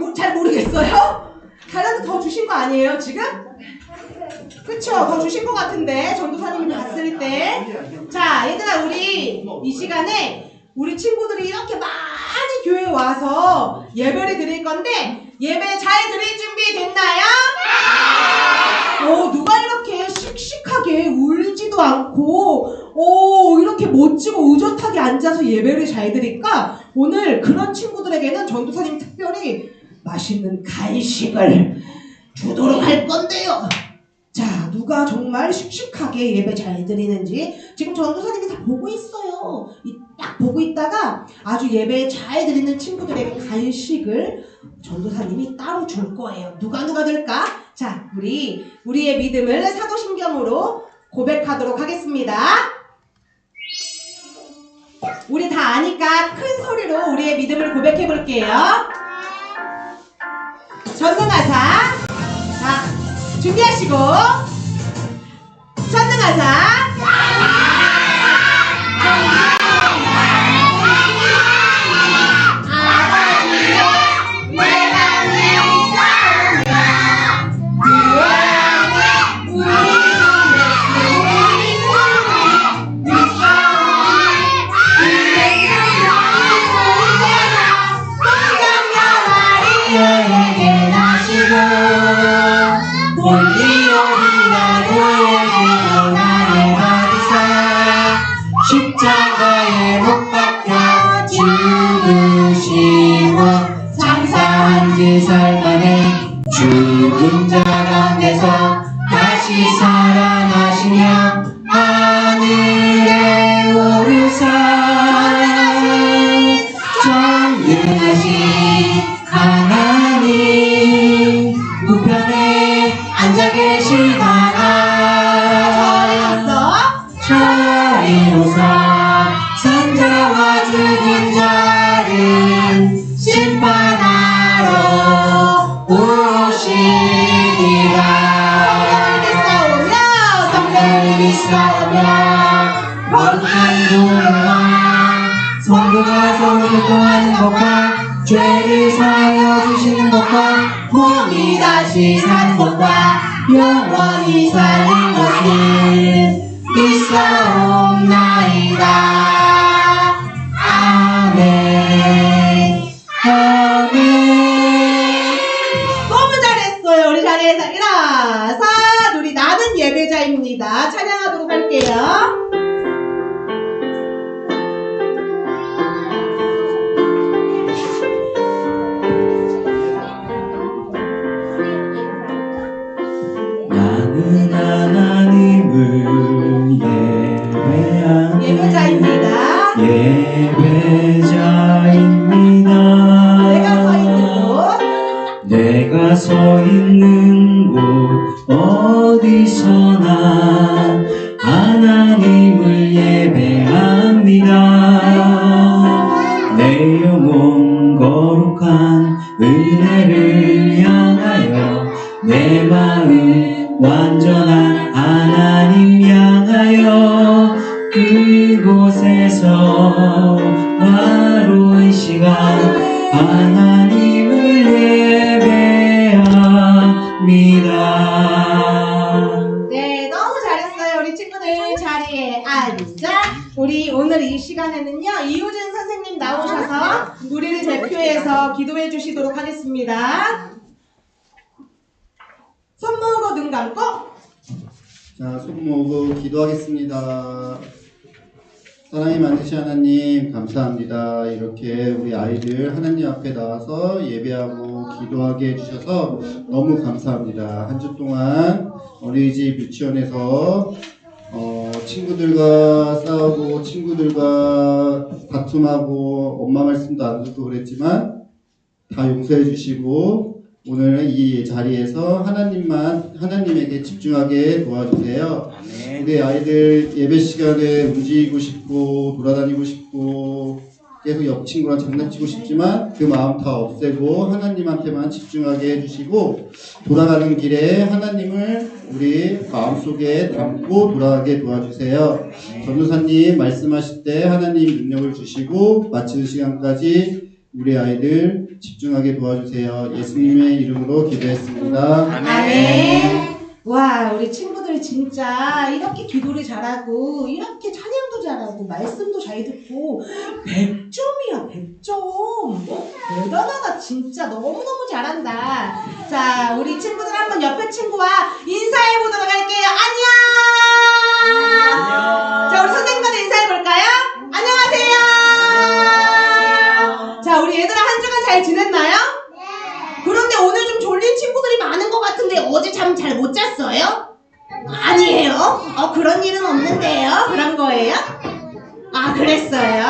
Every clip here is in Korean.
뭐, 잘 모르겠어요? 다른 더 주신 거 아니에요, 지금? 그쵸? 더 주신 것 같은데, 전도사님이 봤을 때. 자, 얘들아, 우리 이 시간에 우리 친구들이 이렇게 많이 교회에 와서 예배를 드릴 건데, 예배 잘 드릴 준비 됐나요? 어, 누가 이렇게 씩씩하게 울지도 않고, 오, 이렇게 멋지고 의젓하게 앉아서 예배를 잘 드릴까? 오늘 그런 친구들에게는 전도사님 특별히 맛있는 간식을 주도록 할 건데요. 자, 누가 정말 씩씩하게 예배 잘 드리는지 지금 전도사님이 다 보고 있어요. 이- 딱 보고 있다가 아주 예배 잘 드리는 친구들에게 간식을 전도사님이 따로 줄 거예요. 누가 누가 될까? 자, 우리 우리의 믿음을 사도신경으로 고백하도록 하겠습니다. 우리 다 아니까 큰 소리로 우리의 믿음을 고백해 볼게요. 전능하사. 자, 준비하시고. 전능하사. 통하는 것과 죄를 사하여 주시는 것과 몸이 다시 사는 것과 영원히 사는 것을 믿사옵나이다 아멘 아멘 너무 잘했어요. 우리 자리에서 일어서 우리 나는 예배자입니다. 찬양하도록 할게요. 예배자입니다. 내가 서 있는 곳. 내가 서 있는 곳 어디서나 하나님을 예배합니다. 내 영혼 거룩한 은혜를 향하여 내 마음 완전한 하나님을 예배합니다. 네, 너무 잘했어요. 우리 친구들 자리에 앉아. 우리 오늘 이 시간에는요, 이효준 선생님 나오셔서 우리를 대표해서 기도해 주시도록 하겠습니다. 손 모으고 눈 감고. 자, 손 모으고 기도하겠습니다. 사랑이 많으신 하나님, 감사합니다. 이렇게 우리 아이들 하나님 앞에 나와서 예배하고 기도하게 해주셔서 너무 감사합니다. 한 주 동안 어린이집 유치원에서 어, 친구들과 싸우고 친구들과 다툼하고 엄마 말씀도 안 듣고 그랬지만 다 용서해 주시고 오늘 이 자리에서 하나님만 하나님에게 집중하게 도와주세요. 우리 아이들 예배 시간에 움직이고 싶고 돌아다니고 싶고 계속 옆 친구랑 장난치고 싶지만 그 마음 다 없애고 하나님한테만 집중하게 해주시고 돌아가는 길에 하나님을 우리 마음속에 담고 돌아가게 도와주세요. 전도사님 말씀하실 때 하나님 능력을 주시고 마치는 시간까지 우리 아이들 집중하게 도와주세요. 예수님의 이름으로 기도했습니다. 아멘. 와, 우리 친구들 진짜 이렇게 기도를 잘하고, 이렇게 찬양도 잘하고, 말씀도 잘 듣고, 100점이야, 100점. 대단하다, 진짜. 너무너무 잘한다. 자, 우리 친구들 한번 옆에 친구와 인사해보도록 할게요. 안녕! 자, 우리 선생님과도 인사해볼까요? 안녕하세요! 자, 우리 얘들아 한 주간 잘 지냈나요? 그런데 오늘 좀 졸린 친구들이 많은 것 같은데 어제 잠 잘 못 잤어요? 아니에요. 어, 그런 일은 없는데요. 그런 거예요? 아, 그랬어요.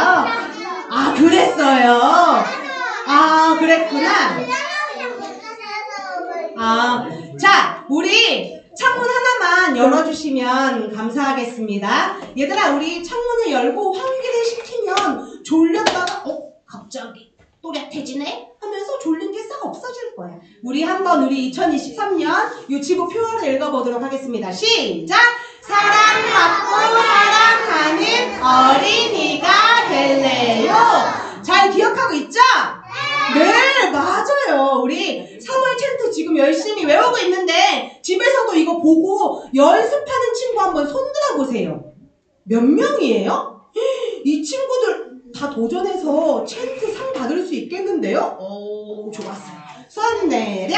아, 그랬어요. 아, 그랬구나. 아, 자, 우리 창문 하나만 열어주시면 감사하겠습니다. 얘들아, 우리 창문을 열고 환기를 시키면 졸렸다가, 어, 갑자기 또렷해지네? 하면서 졸린 게 싹 없어질 거야. 우리 한번 우리 2023년 유치부 표어를 읽어보도록 하겠습니다. 시작! 사랑받고 사랑하는 어린이가 될래요. 잘 기억하고 있죠? 네, 맞아요. 우리 3월 챈트 지금 열심히 외우고 있는데 집에서도 이거 보고 연습하는 친구 한번 손 들어 보세요. 몇 명이에요? 이 친구들 다 도전해서 챈트 상 받을 수 있겠는데요? 오, 좋았어요. 손 내려.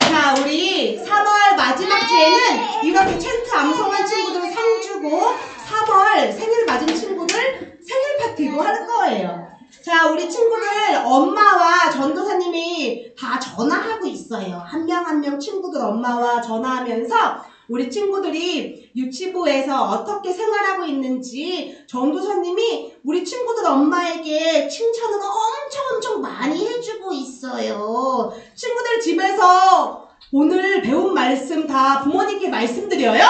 자, 우리 3월 마지막 주에는 이렇게 챈트 암송한 친구들 상 주고 3월 생일 맞은 친구들 생일 파티도 하는 거예요. 자, 우리 친구들 엄마와 전도사님이 다 전화하고 있어요. 한 명 한명 친구들 엄마와 전화하면서 우리 친구들이 유치부에서 어떻게 생활하고 있는지 전도사님이 우리 친구들 엄마에게 칭찬을 엄청 엄청 많이 해주고 있어요. 친구들 집에서 오늘 배운 말씀 다 부모님께 말씀드려요?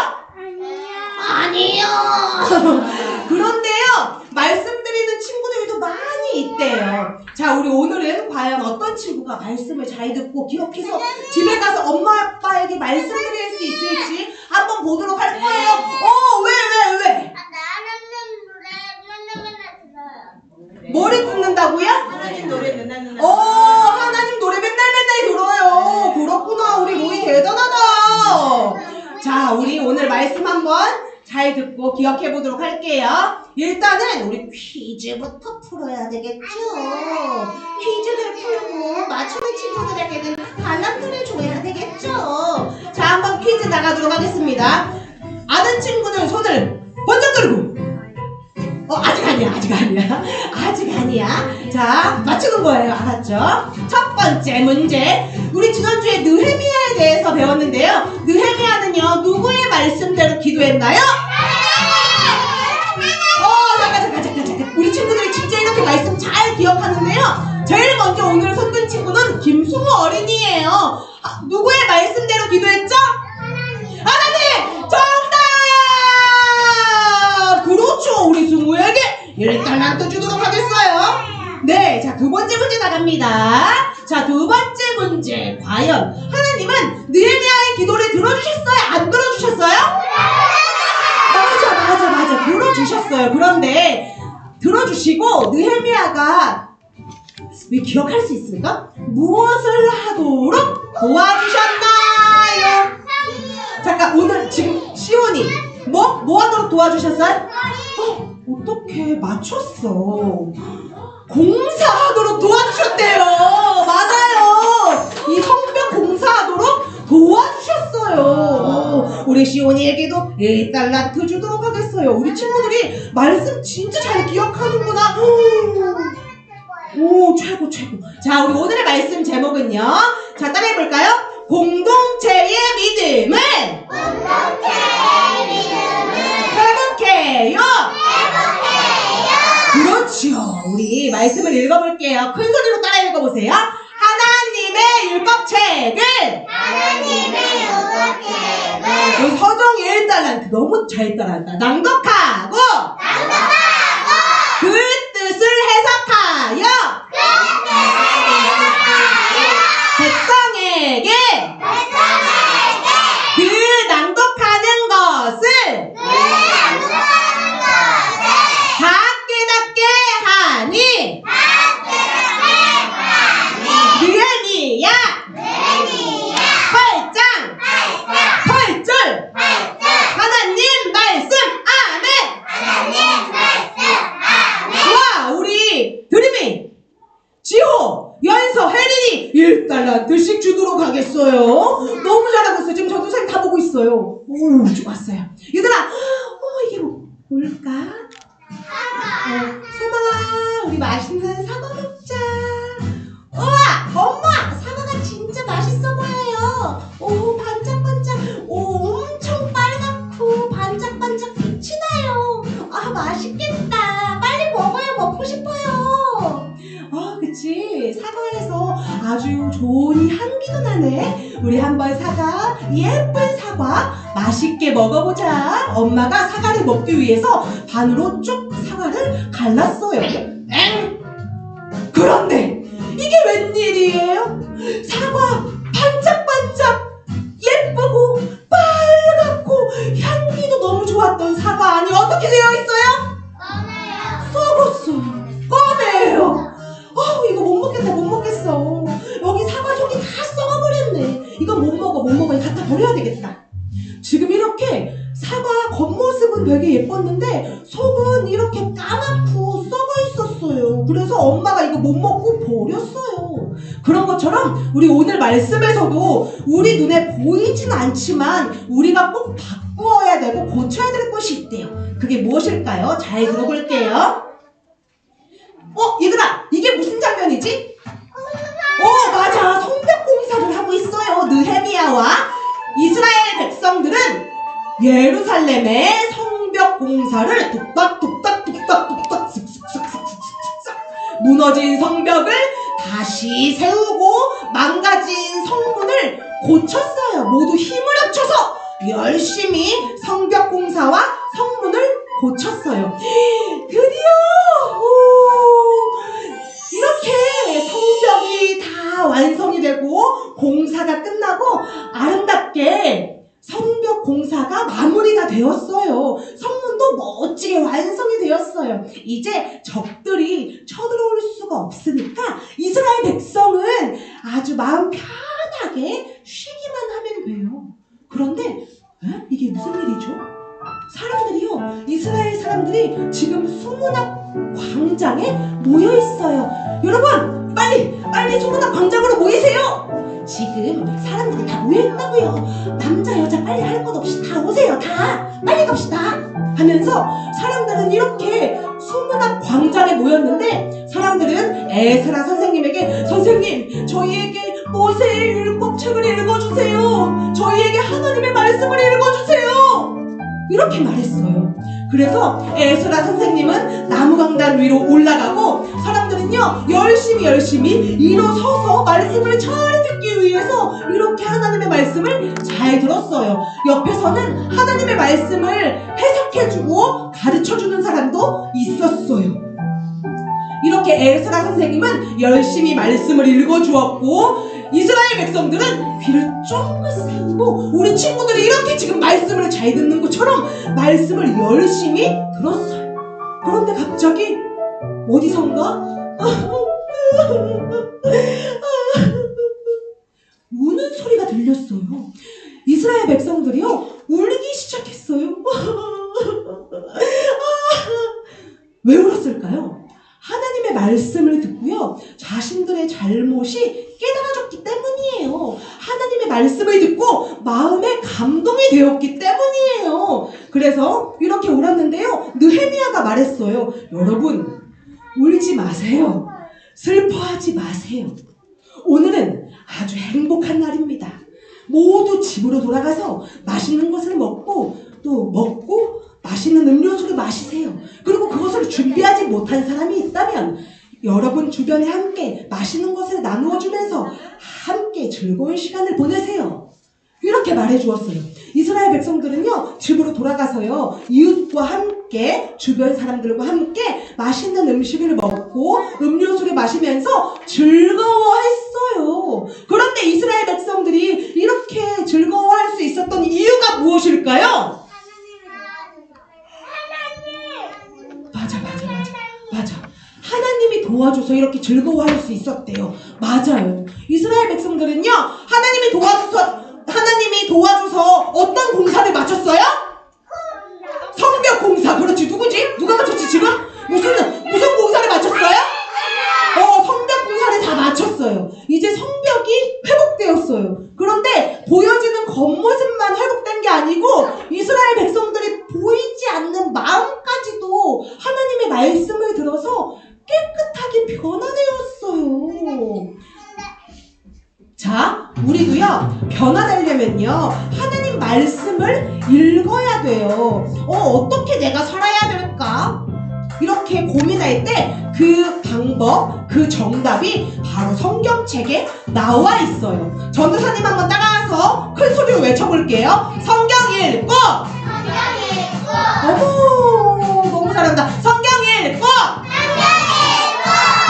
아니요. 그런데요, 말씀드리는 친구들도 많이 있대요. 자, 우리 오늘은 과연 어떤 친구가 말씀을 잘 듣고 기억해서 집에 가서 엄마 아빠에게 말씀드릴 수 있을지 한번 보도록 할 거예요. 어, 왜, 왜, 왜? 머리 굽는다고요? 하나님 노래 맨날 맨날 어, 하나님 노래 맨날 맨날 들어요. 그렇구나. 우리 로이 대단하다. 자, 우리 오늘 말씀 한번 잘 듣고 기억해 보도록 할게요. 일단은 우리 퀴즈부터 풀어야 되겠죠. 퀴즈를 풀고 맞추는 친구들에게는 달란트를 줘야 되겠죠. 자, 한번 퀴즈 나가도록 하겠습니다. 아는 친구들 손을 번쩍 들고. 어, 아직 아니야, 아직 아니야. 아직 아니야. 자, 맞추는 거예요. 알았죠? 첫 번째 문제. 우리 지난주에 느헤미야에 대해서 배웠는데요. 느헤미야는요, 누구의 말씀대로 기도했나요? 잘 기억하는데요. 제일 먼저 오늘 손든 친구는 김승우 어린이에요. 아, 누구의 말씀대로 기도했죠? 하나님! 정답! 그렇죠. 우리 승우에게 일단란또 주도록 하겠어요. 네, 자, 두 번째 문제 나갑니다. 자, 두 번째 문제. 과연 하나님은 느헤미야의 기도를 들어주셨어요? 안 들어주셨어요? 맞아, 맞아, 맞아. 들어주셨어요. 그런데 들어주시고 느헤미야가 왜 기억할 수 있을까? 무엇을 하도록 도와주셨나요? 잠깐 오늘 지금 시온이 뭐? 뭐 하도록 도와주셨어요? 어, 어떻게 맞췄어? 공사하도록 도와주셨대요. 맞아요. 이 성벽 공사하도록 도와주셨어요. 어, 우리 시온이에게도 1달란트 주도록 하겠어요. 우리 친구들이 말씀 진짜 잘 기억하는구나. 오, 최고, 최고. 자, 우리 오늘의 말씀 제목은요. 자, 따라해볼까요? 공동체의 믿음을 회복해요. 그렇죠. 우리 말씀을 읽어볼게요. 큰 소리로 따라 읽어보세요. 하나님의 율법책을 여기 서정 1달란트 너무 잘 따라한다. 낭독하고 그 뜻을 해석하여 백성에게 그 낭독하는 것을 다 깨닫게 하니 1달란트씩 주도록 하겠어요. 너무 잘하고 있어요. 지금 전도사님 다 보고 있 오, 좋았어요. 얘들아, 어, 이게 뭐, 뭘까? 어, 소망아, 우리 맛있는 사과 먹자. 우와, 엄마, 사과가 진짜 맛있어 보여요. 오, 반 아주 좋은 향기도 나네. 우리 한번 사과, 예쁜 사과, 맛있게 먹어보자. 엄마가 사과를 먹기 위해서 반으로 쭉 사과를 갈랐어요. 엥! 그런데 이게 웬일이에요? 사과 이건 못 먹어 못 먹어 이거 갖다 버려야 되겠다. 지금 이렇게 사과 겉모습은 되게 예뻤는데 속은 이렇게 까맣고 썩어 있었어요. 그래서 엄마가 이거 못 먹고 버렸어요. 그런 것처럼 우리 오늘 말씀에서도 우리 눈에 보이진 않지만 우리가 꼭 바꾸어야 되고 고쳐야 될 것이 있대요. 그게 무엇일까요? 잘 들어볼게요. 어, 얘들아, 이게 무슨 장면이지? 어, 맞아. 성벽 공사를 하고 있어요. 느헤미야와 이스라엘 백성들은 예루살렘의 성벽 공사를 뚝딱뚝딱 뚝딱뚝딱 슥슥슥슥슥슥 무너진 성벽을 다시 세우고 망가진 성문을 고쳤어요. 모두 힘을 합쳐서 열심히 성벽 공사와 성문을 고쳤어요. 드디어 완성이 되고 공사가 끝나고 아름답게 성벽 공사가 마무리가 되었어요. 성문도 멋지게 완성이 되었어요. 이제 적들이 쳐들어올 수가 없으니까 이스라엘 백성은 아주 마음 편하게 쉬기만 하면 돼요. 그런데 에? 이게 무슨 일이죠? 사람들이요, 이스라엘 사람들이 지금 수문학 광장에 모여 있어요. 여러분, 빨리, 빨리 수문학 광장으로 모이세요. 지금 사람들이 다 모여 있다고요. 남자, 여자 빨리 할 것 없이 다 오세요. 다 빨리 갑시다. 하면서 사람들은 이렇게 수문학 광장에 모였는데 사람들은 에스라 선생님에게 선생님 저희에게 모세의 율법 책을 읽어주세요. 저희에게 하나님의 말씀을 읽어주세요. 이렇게 말했어요. 그래서 에스라 선생님은 나무 강단 위로 올라가고 사람들은요 열심히 열심히 일어 서서 말씀을 잘 듣기 위해서 이렇게 하나님의 말씀을 잘 들었어요. 옆에서는 하나님의 말씀을 해석해주고 가르쳐주는 사람도 있었어요. 이렇게 에스라 선생님은 열심히 말씀을 읽어주었고 이스라엘 백성들은 귀를 쫑긋 세우고 우리 친구들이 이렇게 지금 말씀을 잘 듣는 것처럼 말씀을 열심히 들었어요. 그런데 갑자기 어디선가 우는 소리가 들렸어요. 이스라엘 백성들이요 울기 시작했어요. 왜 울었을까요? 하나님의 말씀을 듣고요. 자신들의 잘못이 깨달아졌기 때문이에요. 하나님의 말씀을 듣고 마음에 감동이 되었기 때문이에요. 그래서 이렇게 울었는데요. 느헤미야가 말했어요. 여러분, 울지 마세요. 슬퍼하지 마세요. 오늘은 아주 행복한 날입니다. 모두 집으로 돌아 맛있는 것을 먹고 또 먹고 맛있는 음료수를 마시세요. 그리고 그것을 준비하지 못한 사람이 있다면 여러분 주변에 함께 맛있는 것을 나누어 주면서 함께 즐거운 시간을 보내세요. 이렇게 말해 주었어요. 이스라엘 백성들은요, 집으로 돌아가서요, 이웃과 함께, 주변 사람들과 함께 맛있는 음식을 먹고 음료수를 마시면서 즐거워 했어요. 그런데 이스라엘 백성들이 이렇게 즐거워할 수 있었던 이유가 무엇일까요? 맞아, 맞아, 맞아. 맞아. 하나님이 도와줘서 이렇게 즐거워할 수 있었대요. 맞아요. 이스라엘 백성들은요, 하나님이 도와줘서, 하나님이 도와줘서 어떤 공사를 마쳤어요? 성벽 공사. 그렇지. 누구지? 누가 마쳤지, 지금? 나와 있어요. 전도사님 한번 따라서 큰 소리로 외쳐볼게요. 성경 읽고! 어머, 너무 잘한다. 성경 읽고!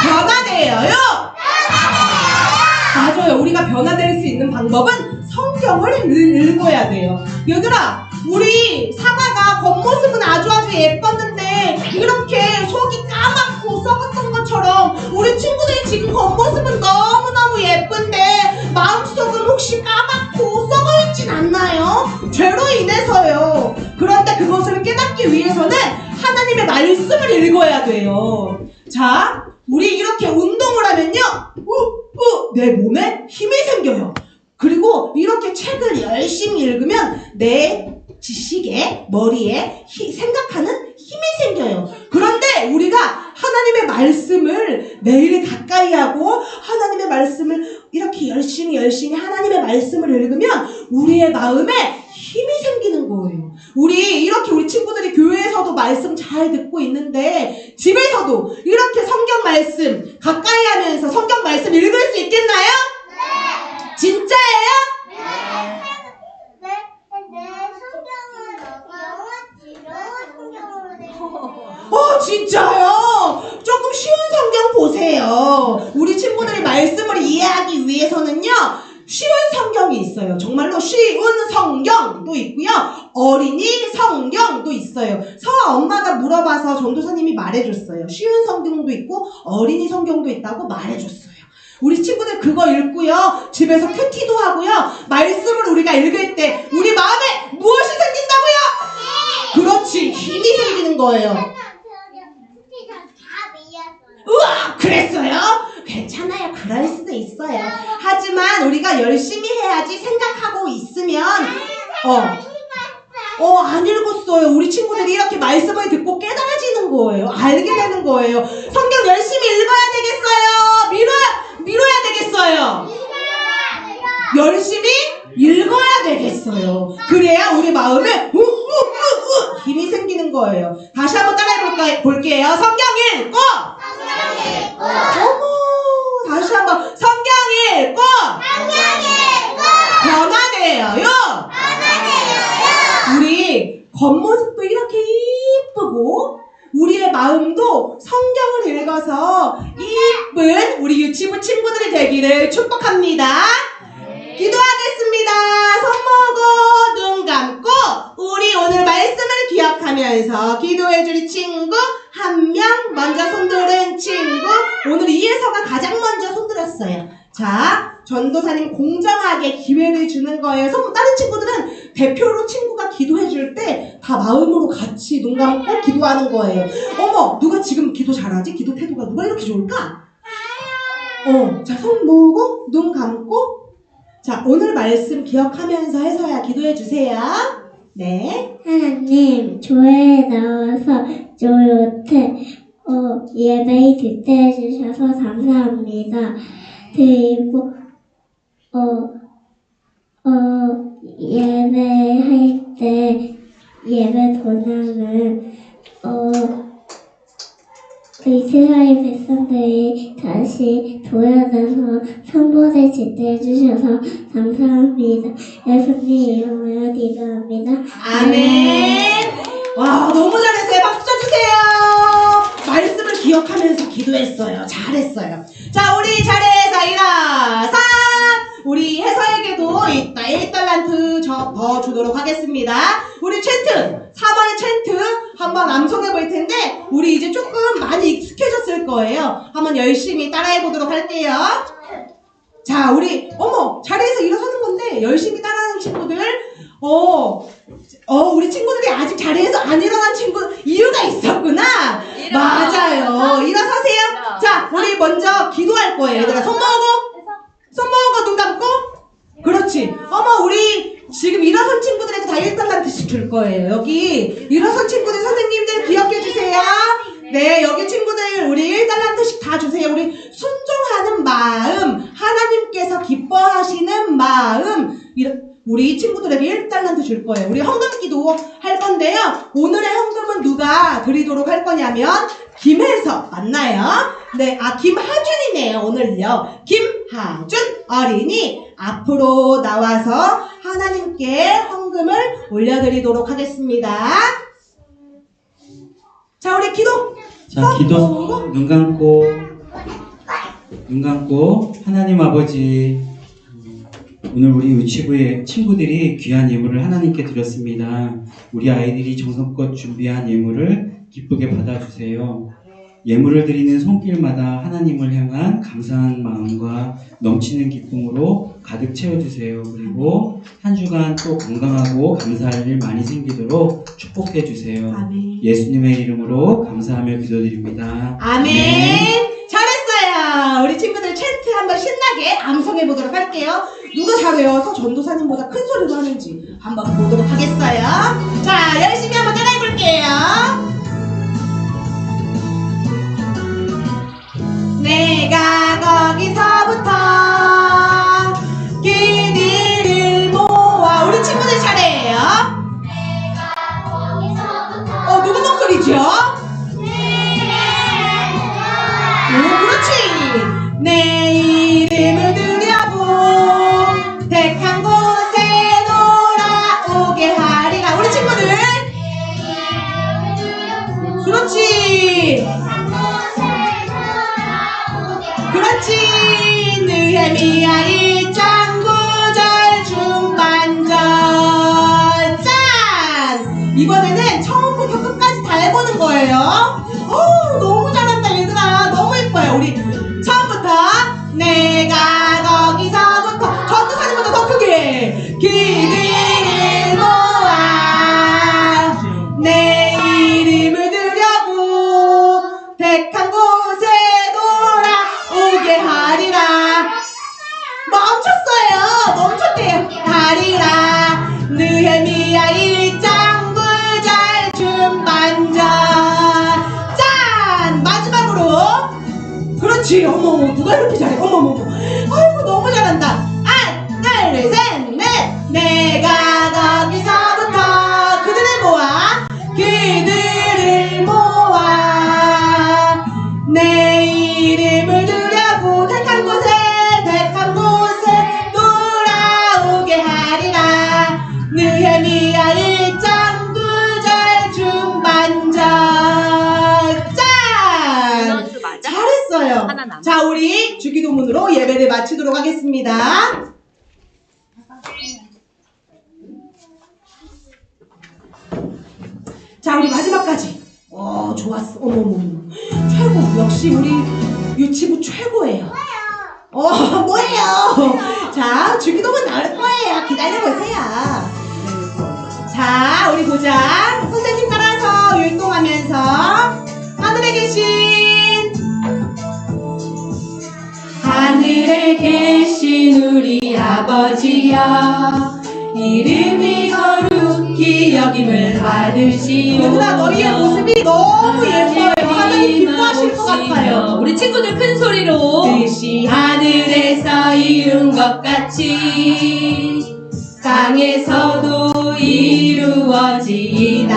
변화되어요! 맞아요. 우리가 변화될 수 있는 방법은 성경을 읽- 읽어야 돼요. 얘들아, 우리 사과가 겉모습은 아주 아주 예뻤는데 이렇게 속이 까맣고 썩었던 것처럼 우리 친구들이 지금 겉모습은 너무너무 예쁜데 마음속은 혹시 까맣고 썩어있진 않나요? 죄로 인해서요. 그런데 그것을 깨닫기 위해서는 하나님의 말씀을 읽어야 돼요. 자, 우리 이렇게 운동을 하면요. 우, 우, 내 몸에 힘이 생겨요. 그리고 이렇게 책을 열심히 읽으면 내 지식에, 머리에 히- 생각하는 힘이 생겨요. 그런데 우리가 하나님의 말씀을 매일 가까이 하고 하나님의 말씀을 이렇게 열심히 열심히 하나님의 말씀을 읽으면 우리의 마음에 힘이 생기는 거예요. 우리 이렇게 우리 친구들이 교회에서도 말씀 잘 듣고 있는데 집에서도 이렇게 성경 말씀 가까이 하면서 성경 말씀 읽을 수 있겠나요? 진짜예요? 어, 진짜요? 조금 쉬운 성경 보세요. 우리 친구들이 말씀을 이해하기 위해서는요, 쉬운 성경이 있어요. 정말로 쉬운 성경도 있고요. 어린이 성경도 있어요. 서아 엄마가 물어봐서 전도사님이 말해줬어요. 쉬운 성경도 있고 어린이 성경도 있다고 말해줬어요. 우리 친구들 그거 읽고요. 집에서 큐티도 하고요. 말씀을 우리가 읽을 때 우리 마음에 무엇이 생긴다고요? 그렇지. 힘이 생기는 거예요. 우와, 그랬어요? 괜찮아요. 그럴 수도 있어요. 하지만 우리가 열심히 해야지 생각하고 있으면, 어, 어, 안 읽었어요. 우리 친구들이 이렇게 말씀을 듣고 깨달아지는 거예요. 알게 되는 거예요. 성경 열심히 읽어야 되겠어요. 밀어야, 밀어야 되겠어요. 열심히 읽어야 되겠어요. 그래야 우리 마음에 우, 우, 우, 우 힘이 생기는 거예요. 다시 한번 따라해 볼게요. 성경 읽고! 어머, 다시 한번 성경 읽고! 변화되어요. 우리 겉모습도 이렇게 이쁘고 우리의 마음도 성경을 읽어서 이쁜 우리 유치부 친구들이 되기를 축복합니다. 손 모고 눈 감고 우리 오늘 말씀을 기억하면서 기도해줄 우리 친구 한 명 먼저 손들은 친구 오늘 이혜서가 가장 먼저 손들었어요. 자, 전도사님 공정하게 기회를 주는 거예요. 선- 다른 친구들은 대표로 친구가 기도해 줄 때 다 마음으로 같이 눈 감고 기도하는 거예요. 어머, 누가 지금 기도 잘하지? 기도 태도가 누가 이렇게 좋을까? 어, 자, 손 모으고 눈 감고 자, 오늘 말씀 기억하면서 해서야 기도해 주세요. 네. 하나님, 교회에 나와서 조요태 어, 예배 듣게 해주셔서 감사합니다. 그리고 어, 어, 예배할 때 예배 도장을 어, 이스라엘 백성들이 다시 도약해서 선보를 짓게 해주셔서 감사합니다. 예수님 이름으로 기도합니다. 아멘. 와, 너무 잘했어요. 박수 쳐주세요. 말씀을 기억하면서 기도했어요. 잘했어요. 자, 우리 일어서 우리 해서에게도 이따 1달란트 저, 더 주도록 하겠습니다. 우리 챈트, 4번의 챈트 한번 암송해 볼 텐데, 우리 이제 조금 많이 익숙해졌을 거예요. 한번 열심히 따라해 보도록 할게요. 자, 우리, 어머, 자리에서 일어서는 건데, 열심히 따라하는 친구들, 어, 어, 우리 친구들이 아직 자리에서 안 일어난 친구, 이유가 있었구나. 맞아요. 일어서세요. 자, 우리 먼저 기도할 거예요. 얘들아, 손 모으고. 손 모으고 눈 감고? 그렇지. 어머 우리 지금 일어선 친구들에게 다일 달란트 시킬 거예요. 여기 일어선 친구들 선생님들 기억해 주세요. 네 여기 친구들 우리 1달란트씩 다 주세요. 우리 순종하는 마음 하나님께서 기뻐하시는 마음. 이렇게 우리 친구들에게 1달란트 줄 거예요. 우리 헌금 기도 할 건데요. 오늘의 헌금은 누가 드리도록 할 거냐면 김혜석 맞나요? 네, 아 김하준이네요. 오늘요. 김하준 어린이 앞으로 나와서 하나님께 헌금을 올려드리도록 하겠습니다. 자, 우리 기도. 자, 기도 눈 감고 눈 감고 하나님 아버지 오늘 우리 유치부의 친구들이 귀한 예물을 하나님께 드렸습니다. 우리 아이들이 정성껏 준비한 예물을 기쁘게 받아주세요. 예물을 드리는 손길마다 하나님을 향한 감사한 마음과 넘치는 기쁨으로 가득 채워주세요. 그리고 한 주간 또 건강하고 감사할 일 많이 생기도록 축복해 주세요. 아멘. 예수님의 이름으로 감사하며 기도드립니다. 아멘. 잘했어요. 우리 친구들 챈트 한번 신나게 암송해 보도록 할게요. 누가 잘 외워서 전도사님보다 큰 소리로 하는지 한번 보도록 하겠어요. 자, 열심히 한번 따라해 볼게요. 내가 거기서부터 자 우리 마지막까지. 어 좋았어. 어머머 최고. 역시 우리 유치부 최고예요. 어 뭐예요? 자 주기도문 나올 거예요. 기다려보세요. 자 우리 보자 선생님 따라서 율동하면서 하늘에 계신 하늘에 계신 우리 아버지여 이름이 거룩 히 여김을 받으시오. 얘들아 너희의 모습이 너무 예뻐요. 하나님 기뻐하실 것 같아요. 우리 친구들 큰 소리로. 뜻이 하늘에서 이룬 것 같이 땅에서도 이루어지이다